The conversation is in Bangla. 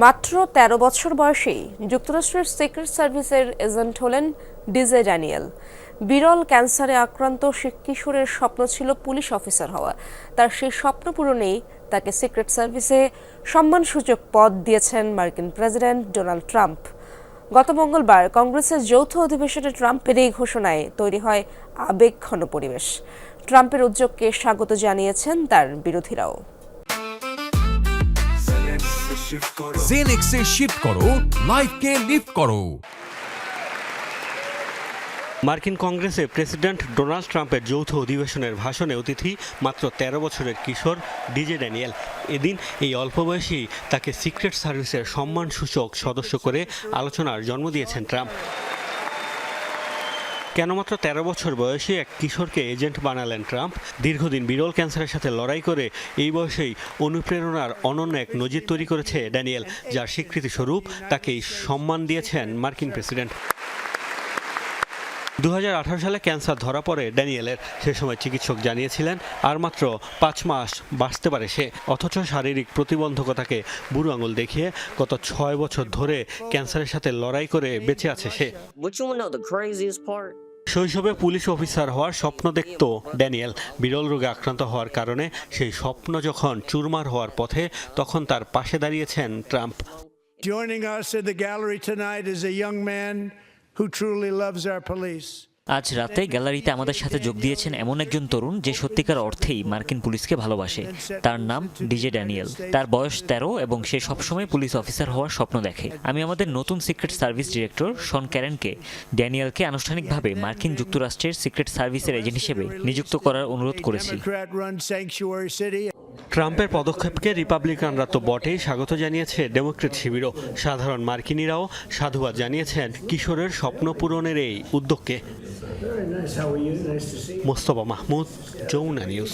মাত্র ১৩ বছর বয়সেই যুক্তরাষ্ট্রের সিক্রেট সার্ভিসের এজেন্ট হলেন ডিজে ড্যানিয়েল। বিরল ক্যান্সারে আক্রান্ত সে কিশোরের স্বপ্ন ছিল পুলিশ অফিসার হওয়া। তার সেই স্বপ্ন পূরণেই তাকে সিক্রেট সার্ভিসে সম্মানসূচক পদ দিয়েছেন মার্কিন প্রেসিডেন্ট ডোনাল্ড ট্রাম্প। গত মঙ্গলবার কংগ্রেসের যৌথ অধিবেশনে ট্রাম্পের এই ঘোষণায় তৈরি হয় আবেগঘন পরিবেশ। ট্রাম্পের উদ্যোগকে স্বাগত জানিয়েছেন তার বিরোধীরাও। জেনেক্সে শিফট করো লাইফকে লিফট করো। মার্কিন কংগ্রেসে প্রেসিডেন্ট ডোনাল্ড ট্রাম্পের যৌথ অধিবেশনের ভাষণে অতিথি মাত্র ১৩ বছরের কিশোর ডিজে ড্যানিয়েল। এদিন এই অল্প বয়সী তাকে সিক্রেট সার্ভিসের সম্মানসূচক সদস্য করে আলোচনার জন্ম দিয়েছেন ট্রাম্প। কেন মাত্র তেরো বছর বয়সী এক কিশোরকে এজেন্ট বানালেন ট্রাম্প? দীর্ঘদিন বিরল ক্যান্সারের সাথে লড়াই করে এই বয়সেই অনুপ্রেরণার অনন্য এক নজির তৈরি করেছে ড্যানিয়েল, যার স্বীকৃতিস্বরূপ তাকে সম্মান দিয়েছেন মার্কিন প্রেসিডেন্ট। দু হাজার আঠারো সালে ক্যান্সার ধরা পড়ে ড্যানিয়েলের। সে সময় চিকিৎসক জানিয়েছিলেন আর মাত্র পাঁচ মাস বাঁচতে পারে সে। অথচ শারীরিক প্রতিবন্ধকতাকে বুড়ো আঙুল দেখিয়ে গত ছয় বছর ধরে ক্যান্সারের সাথে লড়াই করে বেঁচে আছে সে? শৈশবে পুলিশ অফিসার হওয়ার স্বপ্ন দেখত ড্যানিয়েল। বিরল রোগে আক্রান্ত হওয়ার কারণে সেই স্বপ্ন যখন চুরমার হওয়ার পথে তখন তার পাশে দাঁড়িয়েছেন Trump. Joining us in the gallery tonight is a young man who truly loves our police. আজ রাতে গ্যালারিতে আমাদের সাথে যোগ দিয়েছেন এমন একজন তরুণ যে সত্যিকার অর্থেই মার্কিন পুলিশকে ভালোবাসে। তার নাম ডিজে ড্যানিয়েল। তার বয়স তেরো এবং সে সবসময় পুলিশ অফিসার হওয়ার স্বপ্ন দেখে। আমি আমাদের নতুন সিক্রেট সার্ভিস ডিরেক্টর শন ক্যারেনকে ড্যানিয়েলকে আনুষ্ঠানিকভাবে মার্কিন যুক্তরাষ্ট্রের সিক্রেট সার্ভিসের এজেন্ট হিসেবে নিযুক্ত করার অনুরোধ করেছি। ট্রাম্পের পদক্ষেপকে রিপাবলিকানরা তো বটেই স্বাগত জানিয়েছে ডেমোক্রেট শিবিরও। সাধারণ মার্কিনিরাও সাধুবাদ জানিয়েছেন কিশোরের স্বপ্ন পূরণের এই উদ্যোগকে। মোস্তফা মাহমুদ, যমুনা নিউজ।